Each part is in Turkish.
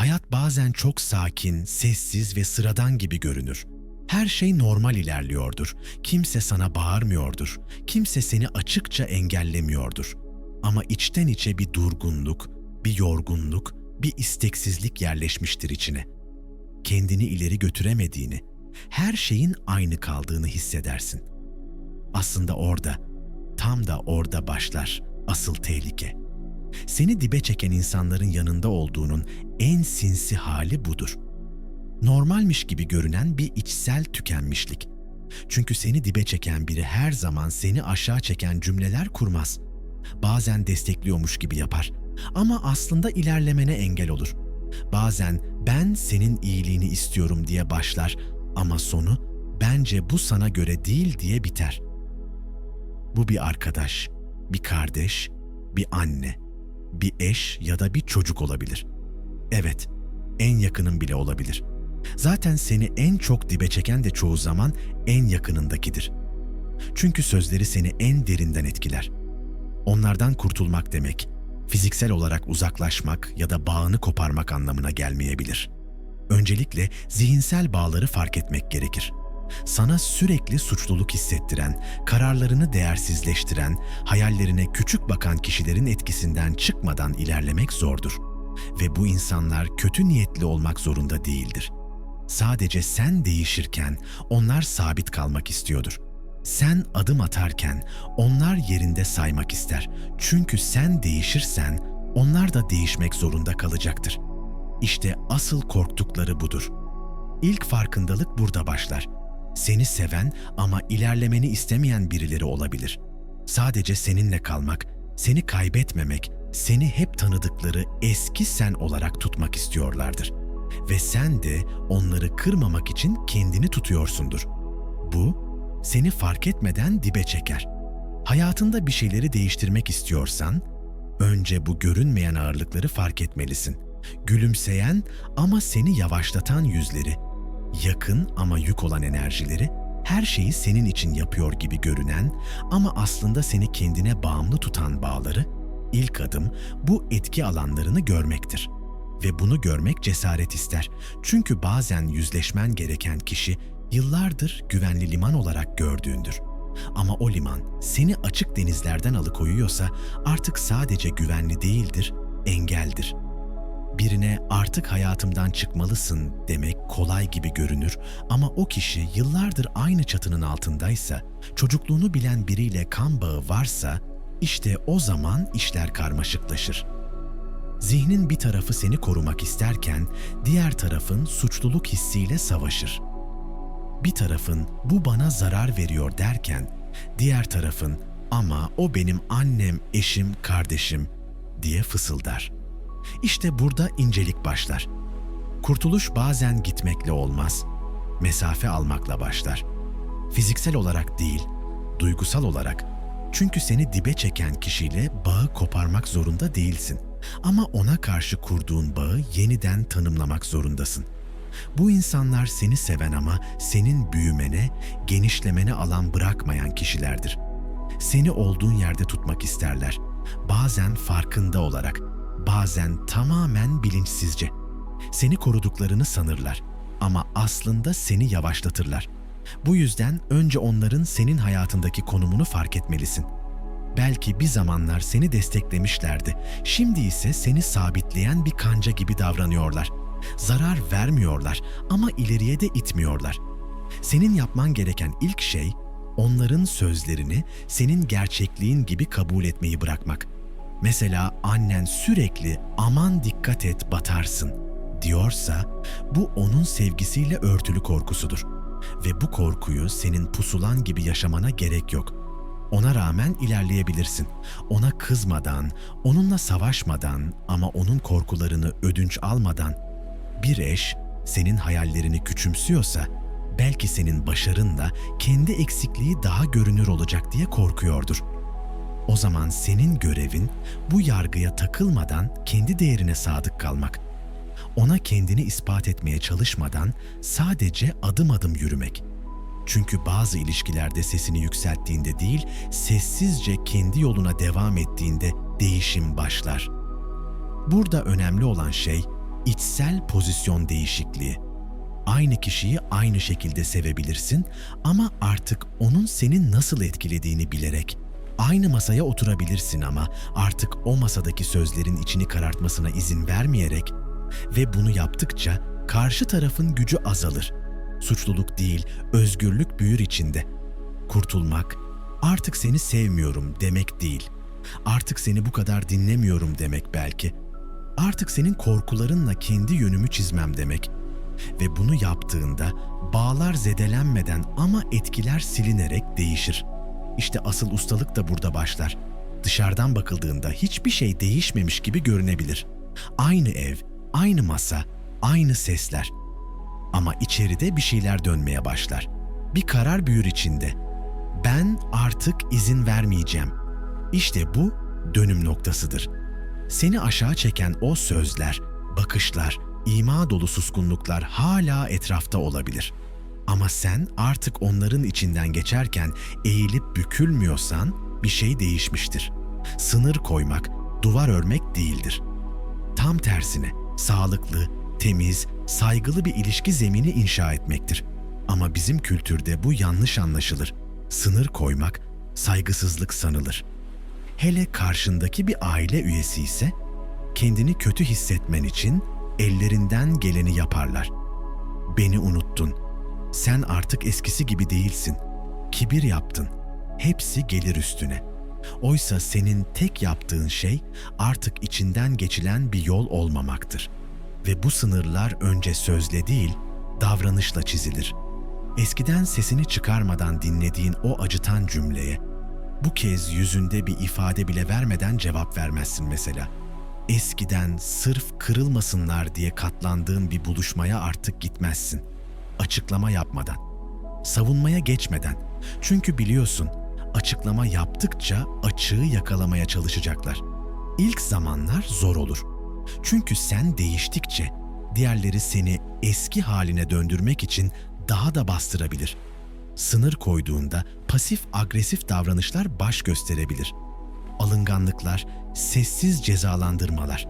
Hayat bazen çok sakin, sessiz ve sıradan gibi görünür. Her şey normal ilerliyordur. Kimse sana bağırmıyordur. Kimse seni açıkça engellemiyordur. Ama içten içe bir durgunluk, bir yorgunluk, bir isteksizlik yerleşmiştir içine. Kendini ileri götüremediğini, her şeyin aynı kaldığını hissedersin. Aslında orada, tam da orada başlar asıl tehlike. Seni dibe çeken insanların yanında olduğunun en sinsi hali budur. Normalmiş gibi görünen bir içsel tükenmişlik. Çünkü seni dibe çeken biri her zaman seni aşağı çeken cümleler kurmaz. Bazen destekliyormuş gibi yapar ama aslında ilerlemene engel olur. Bazen ben senin iyiliğini istiyorum diye başlar ama sonu bence bu sana göre değil diye biter. Bu bir arkadaş, bir kardeş, bir anne, bir eş ya da bir çocuk olabilir. Evet, en yakının bile olabilir. Zaten seni en çok dibe çeken de çoğu zaman en yakınındakidir. Çünkü sözleri seni en derinden etkiler. Onlardan kurtulmak demek, fiziksel olarak uzaklaşmak ya da bağını koparmak anlamına gelmeyebilir. Öncelikle zihinsel bağları fark etmek gerekir. Sana sürekli suçluluk hissettiren, kararlarını değersizleştiren, hayallerine küçük bakan kişilerin etkisinden çıkmadan ilerlemek zordur. Ve bu insanlar kötü niyetli olmak zorunda değildir. Sadece sen değişirken onlar sabit kalmak istiyordur. Sen adım atarken onlar yerinde saymak ister. Çünkü sen değişirsen onlar da değişmek zorunda kalacaktır. İşte asıl korktukları budur. İlk farkındalık burada başlar. Seni seven ama ilerlemeni istemeyen birileri olabilir. Sadece seninle kalmak, seni kaybetmemek, seni hep tanıdıkları eski sen olarak tutmak istiyorlardır. Ve sen de onları kırmamak için kendini tutuyorsundur. Bu, seni fark etmeden dibe çeker. Hayatında bir şeyleri değiştirmek istiyorsan, önce bu görünmeyen ağırlıkları fark etmelisin. Gülümseyen ama seni yavaşlatan yüzleri, yakın ama yük olan enerjileri, her şeyi senin için yapıyor gibi görünen ama aslında seni kendine bağımlı tutan bağları, ilk adım bu etki alanlarını görmektir. Ve bunu görmek cesaret ister. Çünkü bazen yüzleşmen gereken kişi yıllardır güvenli liman olarak gördüğündür. Ama o liman seni açık denizlerden alıkoyuyorsa artık sadece güvenli değildir, engeldir. Birine artık hayatımdan çıkmalısın demek kolay gibi görünür ama o kişi yıllardır aynı çatının altındaysa, çocukluğunu bilen biriyle kan bağı varsa işte o zaman işler karmaşıklaşır. Zihnin bir tarafı seni korumak isterken diğer tarafın suçluluk hissiyle savaşır. Bir tarafın bu bana zarar veriyor derken diğer tarafın ama o benim annem, eşim, kardeşim diye fısıldar. İşte burada incelik başlar. Kurtuluş bazen gitmekle olmaz, mesafe almakla başlar. Fiziksel olarak değil, duygusal olarak. Çünkü seni dibe çeken kişiyle bağı koparmak zorunda değilsin. Ama ona karşı kurduğun bağı yeniden tanımlamak zorundasın. Bu insanlar seni seven ama senin büyümene, genişlemene alan bırakmayan kişilerdir. Seni olduğun yerde tutmak isterler. Bazen farkında olarak, bazen tamamen bilinçsizce. Seni koruduklarını sanırlar ama aslında seni yavaşlatırlar. Bu yüzden önce onların senin hayatındaki konumunu fark etmelisin. Belki bir zamanlar seni desteklemişlerdi. Şimdi ise seni sabitleyen bir kanca gibi davranıyorlar. Zarar vermiyorlar ama ileriye de itmiyorlar. Senin yapman gereken ilk şey onların sözlerini senin gerçekliğin gibi kabul etmeyi bırakmak. Mesela annen sürekli aman dikkat et batarsın diyorsa bu onun sevgisiyle örtülü korkusudur. Ve bu korkuyu senin pusulan gibi yaşamana gerek yok. Ona rağmen ilerleyebilirsin. Ona kızmadan, onunla savaşmadan ama onun korkularını ödünç almadan bir eş senin hayallerini küçümsüyorsa belki senin başarınla kendi eksikliği daha görünür olacak diye korkuyordur. O zaman senin görevin bu yargıya takılmadan kendi değerine sadık kalmak. Ona kendini ispat etmeye çalışmadan sadece adım adım yürümek. Çünkü bazı ilişkilerde sesini yükselttiğinde değil, sessizce kendi yoluna devam ettiğinde değişim başlar. Burada önemli olan şey içsel pozisyon değişikliği. Aynı kişiyi aynı şekilde sevebilirsin ama artık onun seni nasıl etkilediğini bilerek aynı masaya oturabilirsin ama artık o masadaki sözlerin içini karartmasına izin vermeyerek ve bunu yaptıkça karşı tarafın gücü azalır. Suçluluk değil, özgürlük büyür içinde. Kurtulmak artık seni sevmiyorum demek değil. Artık seni bu kadar dinlemiyorum demek belki. Artık senin korkularınla kendi yönümü çizmem demek. Ve bunu yaptığında bağlar zedelenmeden ama etkiler silinerek değişir. İşte asıl ustalık da burada başlar. Dışarıdan bakıldığında hiçbir şey değişmemiş gibi görünebilir. Aynı ev, aynı masa, aynı sesler. Ama içeride bir şeyler dönmeye başlar. Bir karar büyür içinde. Ben artık izin vermeyeceğim. İşte bu dönüm noktasıdır. Seni aşağı çeken o sözler, bakışlar, ima dolu suskunluklar hala etrafta olabilir. Ama sen artık onların içinden geçerken eğilip bükülmüyorsan bir şey değişmiştir. Sınır koymak, duvar örmek değildir. Tam tersine sağlıklı, temiz, saygılı bir ilişki zemini inşa etmektir. Ama bizim kültürde bu yanlış anlaşılır. Sınır koymak saygısızlık sanılır. Hele karşındaki bir aile üyesi ise kendini kötü hissetmen için ellerinden geleni yaparlar. Beni unuttun. Sen artık eskisi gibi değilsin. Kibir yaptın. Hepsi gelir üstüne. Oysa senin tek yaptığın şey artık içinden geçilen bir yol olmamaktır. Ve bu sınırlar önce sözle değil, davranışla çizilir. Eskiden sesini çıkarmadan dinlediğin o acıtan cümleye bu kez yüzünde bir ifade bile vermeden cevap vermezsin mesela. Eskiden sırf kırılmasınlar diye katlandığın bir buluşmaya artık gitmezsin. Açıklama yapmadan, savunmaya geçmeden. Çünkü biliyorsun, açıklama yaptıkça açığı yakalamaya çalışacaklar. İlk zamanlar zor olur. Çünkü sen değiştikçe diğerleri seni eski haline döndürmek için daha da bastırabilir. Sınır koyduğunda pasif agresif davranışlar baş gösterebilir. Alınganlıklar, sessiz cezalandırmalar.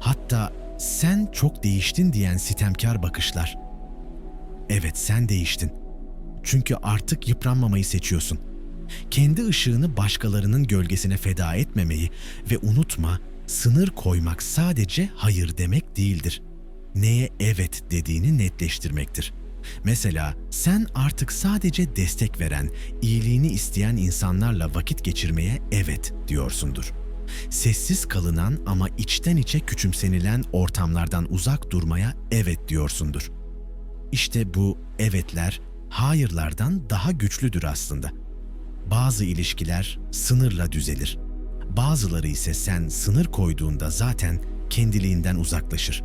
Hatta sen çok değiştin diyen sitemkar bakışlar. Evet sen değiştin. Çünkü artık yıpranmamayı seçiyorsun. Kendi ışığını başkalarının gölgesine feda etmemeyi ve unutma, sınır koymak sadece hayır demek değildir. Neye evet dediğini netleştirmektir. Mesela sen artık sadece destek veren, iyiliğini isteyen insanlarla vakit geçirmeye evet diyorsundur. Sessiz kalınan ama içten içe küçümsenilen ortamlardan uzak durmaya evet diyorsundur. İşte bu evetler hayırlardan daha güçlüdür aslında. Bazı ilişkiler sınırla düzelir. Bazıları ise sen sınır koyduğunda zaten kendiliğinden uzaklaşır.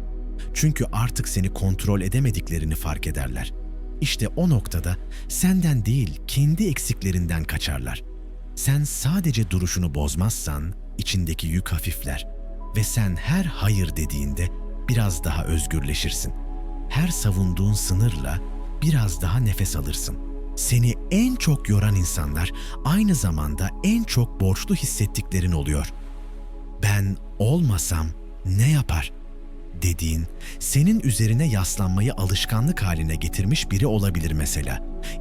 Çünkü artık seni kontrol edemediklerini fark ederler. İşte o noktada senden değil kendi eksiklerinden kaçarlar. Sen sadece duruşunu bozmazsan içindeki yük hafifler ve sen her hayır dediğinde biraz daha özgürleşirsin. Her savunduğun sınırla biraz daha nefes alırsın. Seni en çok yoran insanlar aynı zamanda en çok borçlu hissettiklerin oluyor. Ben olmasam ne yapar? dediğin, senin üzerine yaslanmayı alışkanlık haline getirmiş biri olabilir mesela.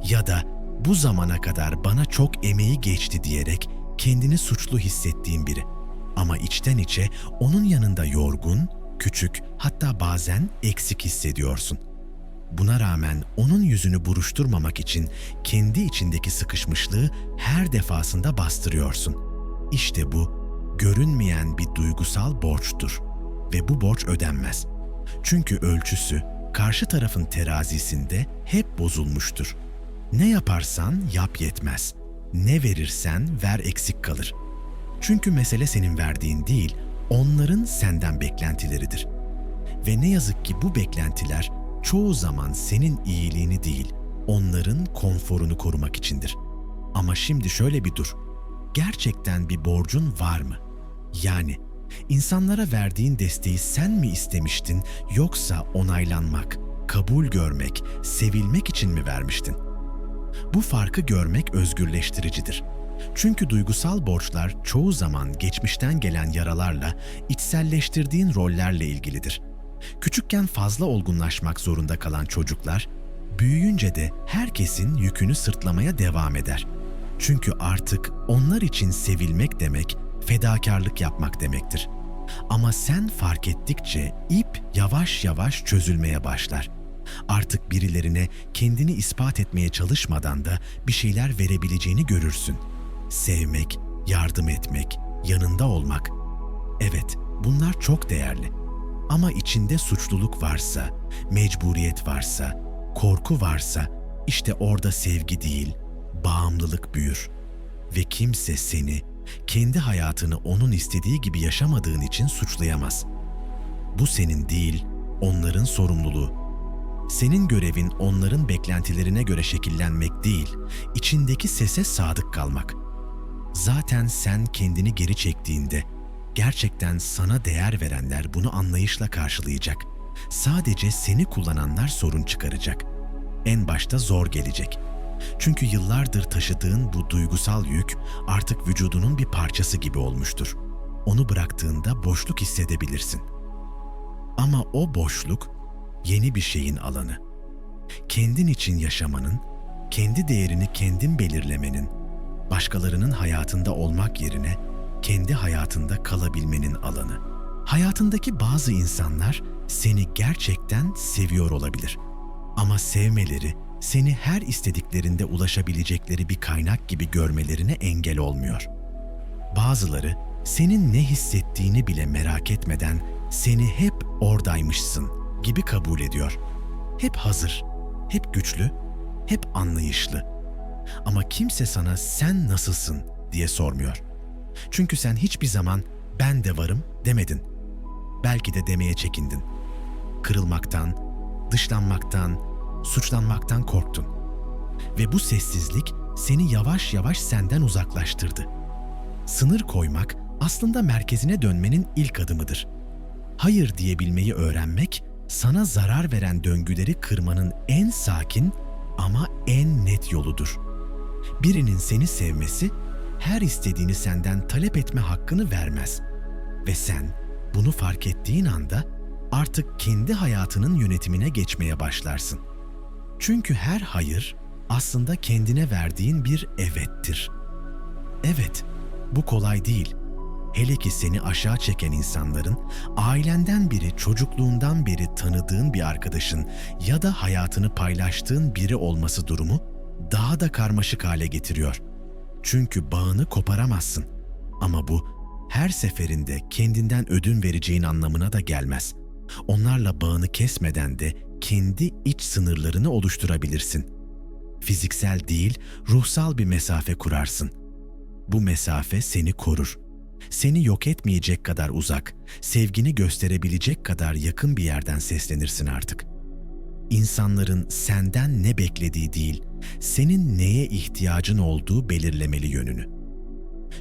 Ya da bu zamana kadar bana çok emeği geçti diyerek kendini suçlu hissettiğin biri. Ama içten içe onun yanında yorgun, küçük, hatta bazen eksik hissediyorsun. Buna rağmen onun yüzünü buruşturmamak için kendi içindeki sıkışmışlığı her defasında bastırıyorsun. İşte bu görünmeyen bir duygusal borçtur ve bu borç ödenmez. Çünkü ölçüsü karşı tarafın terazisinde hep bozulmuştur. Ne yaparsan yap yetmez. Ne verirsen ver eksik kalır. Çünkü mesele senin verdiğin değil, onların senden beklentileridir. Ve ne yazık ki bu beklentiler çoğu zaman senin iyiliğini değil, onların konforunu korumak içindir. Ama şimdi şöyle bir dur. Gerçekten bir borcun var mı? Yani İnsanlara verdiğin desteği sen mi istemiştin yoksa onaylanmak, kabul görmek, sevilmek için mi vermiştin? Bu farkı görmek özgürleştiricidir. Çünkü duygusal borçlar çoğu zaman geçmişten gelen yaralarla, içselleştirdiğin rollerle ilgilidir. Küçükken fazla olgunlaşmak zorunda kalan çocuklar, büyüyünce de herkesin yükünü sırtlamaya devam eder. Çünkü artık onlar için sevilmek demek, fedakarlık yapmak demektir. Ama sen fark ettikçe ip yavaş yavaş çözülmeye başlar. Artık birilerine kendini ispat etmeye çalışmadan da bir şeyler verebileceğini görürsün. Sevmek, yardım etmek, yanında olmak. Evet, bunlar çok değerli. Ama içinde suçluluk varsa, mecburiyet varsa, korku varsa işte orada sevgi değil, bağımlılık büyür. Ve kimse seni kendi hayatını onun istediği gibi yaşamadığın için suçlayamaz. Bu senin değil, onların sorumluluğu. Senin görevin onların beklentilerine göre şekillenmek değil, içindeki sese sadık kalmak. Zaten sen kendini geri çektiğinde gerçekten sana değer verenler bunu anlayışla karşılayacak. Sadece seni kullananlar sorun çıkaracak. En başta zor gelecek. Çünkü yıllardır taşıdığın bu duygusal yük artık vücudunun bir parçası gibi olmuştur. Onu bıraktığında boşluk hissedebilirsin. Ama o boşluk yeni bir şeyin alanı. Kendin için yaşamanın, kendi değerini kendin belirlemenin, başkalarının hayatında olmak yerine kendi hayatında kalabilmenin alanı. Hayatındaki bazı insanlar seni gerçekten seviyor olabilir. Ama sevmeleri seni her istediklerinde ulaşabilecekleri bir kaynak gibi görmelerine engel olmuyor. Bazıları senin ne hissettiğini bile merak etmeden seni hep oradaymışsın gibi kabul ediyor. Hep hazır, hep güçlü, hep anlayışlı. Ama kimse sana sen nasılsın diye sormuyor. Çünkü sen hiçbir zaman ben de varım demedin. Belki de demeye çekindin. Kırılmaktan, dışlanmaktan, suçlanmaktan korktun. Ve bu sessizlik seni yavaş yavaş senden uzaklaştırdı. Sınır koymak aslında merkezine dönmenin ilk adımıdır. Hayır diyebilmeyi öğrenmek sana zarar veren döngüleri kırmanın en sakin ama en net yoludur. Birinin seni sevmesi her istediğini senden talep etme hakkını vermez. Ve sen bunu fark ettiğin anda artık kendi hayatının yönetimine geçmeye başlarsın. Çünkü her hayır aslında kendine verdiğin bir evettir. Evet, bu kolay değil. Hele ki seni aşağı çeken insanların, ailenden biri, çocukluğundan beri tanıdığın bir arkadaşın ya da hayatını paylaştığın biri olması durumu daha da karmaşık hale getiriyor. Çünkü bağını koparamazsın. Ama bu her seferinde kendinden ödün vereceğin anlamına da gelmez. Onlarla bağını kesmeden de kendi iç sınırlarını oluşturabilirsin. Fiziksel değil, ruhsal bir mesafe kurarsın. Bu mesafe seni korur. Seni yok etmeyecek kadar uzak, sevgini gösterebilecek kadar yakın bir yerden seslenirsin artık. İnsanların senden ne beklediği değil, senin neye ihtiyacın olduğu belirlemeli yönünü.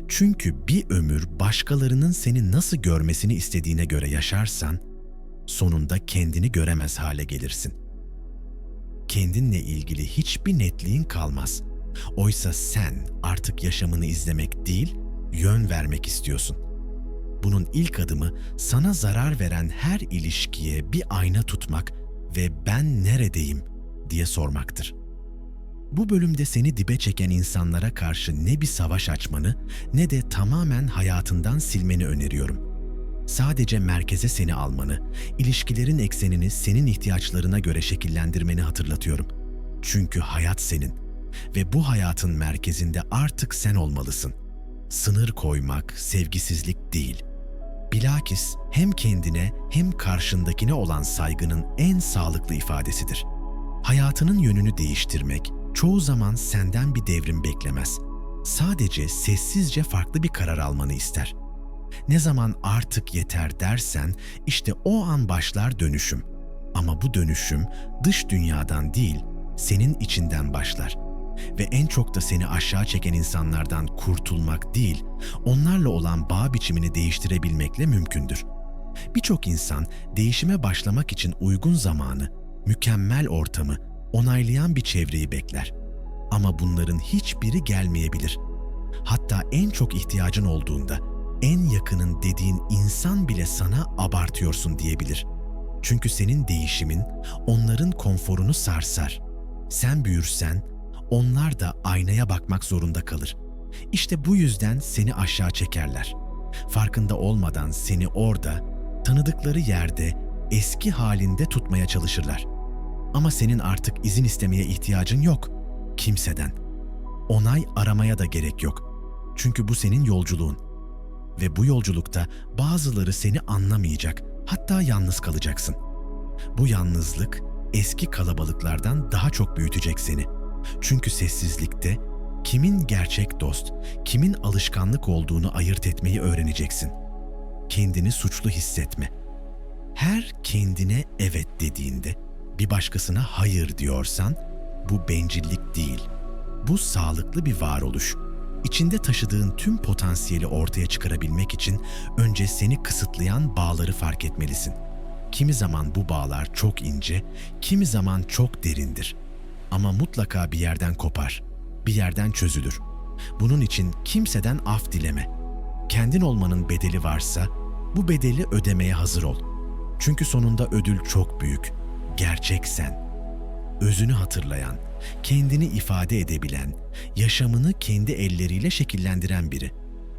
Çünkü bir ömür başkalarının seni nasıl görmesini istediğine göre yaşarsan, sonunda kendini göremez hale gelirsin. Kendinle ilgili hiçbir netliğin kalmaz. Oysa sen artık yaşamını izlemek değil, yön vermek istiyorsun. Bunun ilk adımı sana zarar veren her ilişkiye bir ayna tutmak ve ben neredeyim diye sormaktır. Bu bölümde seni dibe çeken insanlara karşı ne bir savaş açmanı ne de tamamen hayatından silmeni öneriyorum. Sadece merkeze seni almanı, ilişkilerin eksenini senin ihtiyaçlarına göre şekillendirmeni hatırlatıyorum. Çünkü hayat senin ve bu hayatın merkezinde artık sen olmalısın. Sınır koymak sevgisizlik değil. Bilakis hem kendine hem karşındakine olan saygının en sağlıklı ifadesidir. Hayatının yönünü değiştirmek çoğu zaman senden bir devrim beklemez. Sadece sessizce farklı bir karar almanı ister. Ne zaman artık yeter dersen işte o an başlar dönüşüm. Ama bu dönüşüm dış dünyadan değil, senin içinden başlar. Ve en çok da seni aşağı çeken insanlardan kurtulmak değil, onlarla olan bağ biçimini değiştirebilmekle mümkündür. Birçok insan değişime başlamak için uygun zamanı, mükemmel ortamı, onaylayan bir çevreyi bekler. Ama bunların hiçbiri gelmeyebilir. Hatta en çok ihtiyacın olduğunda en yakının dediğin insan bile sana abartıyorsun diyebilir. Çünkü senin değişimin onların konforunu sarsar. Sen büyürsen onlar da aynaya bakmak zorunda kalır. İşte bu yüzden seni aşağı çekerler. Farkında olmadan seni orada, tanıdıkları yerde, eski halinde tutmaya çalışırlar. Ama senin artık izin istemeye ihtiyacın yok kimseden. Onay aramaya da gerek yok. Çünkü bu senin yolculuğun. Ve bu yolculukta bazıları seni anlamayacak, hatta yalnız kalacaksın. Bu yalnızlık eski kalabalıklardan daha çok büyütecek seni. Çünkü sessizlikte kimin gerçek dost, kimin alışkanlık olduğunu ayırt etmeyi öğreneceksin. Kendini suçlu hissetme. Her kendine evet dediğinde bir başkasına hayır diyorsan bu bencillik değil. Bu sağlıklı bir varoluş. İçinde taşıdığın tüm potansiyeli ortaya çıkarabilmek için önce seni kısıtlayan bağları fark etmelisin. Kimi zaman bu bağlar çok ince, kimi zaman çok derindir. Ama mutlaka bir yerden kopar, bir yerden çözülür. Bunun için kimseden af dileme. Kendin olmanın bedeli varsa bu bedeli ödemeye hazır ol. Çünkü sonunda ödül çok büyük. Gerçek sen özünü hatırlayan, kendini ifade edebilen, yaşamını kendi elleriyle şekillendiren biri.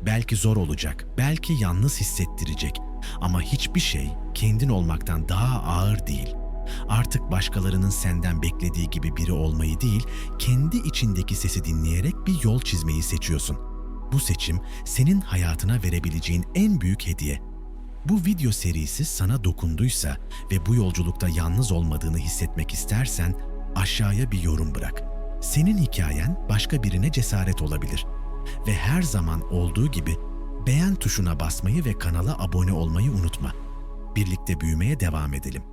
Belki zor olacak, belki yalnız hissettirecek ama hiçbir şey kendin olmaktan daha ağır değil. Artık başkalarının senden beklediği gibi biri olmayı değil, kendi içindeki sesi dinleyerek bir yol çizmeyi seçiyorsun. Bu seçim senin hayatına verebileceğin en büyük hediye. Bu video serisi sana dokunduysa ve bu yolculukta yalnız olmadığını hissetmek istersen aşağıya bir yorum bırak. Senin hikayen başka birine cesaret olabilir. Ve her zaman olduğu gibi beğen tuşuna basmayı ve kanala abone olmayı unutma. Birlikte büyümeye devam edelim.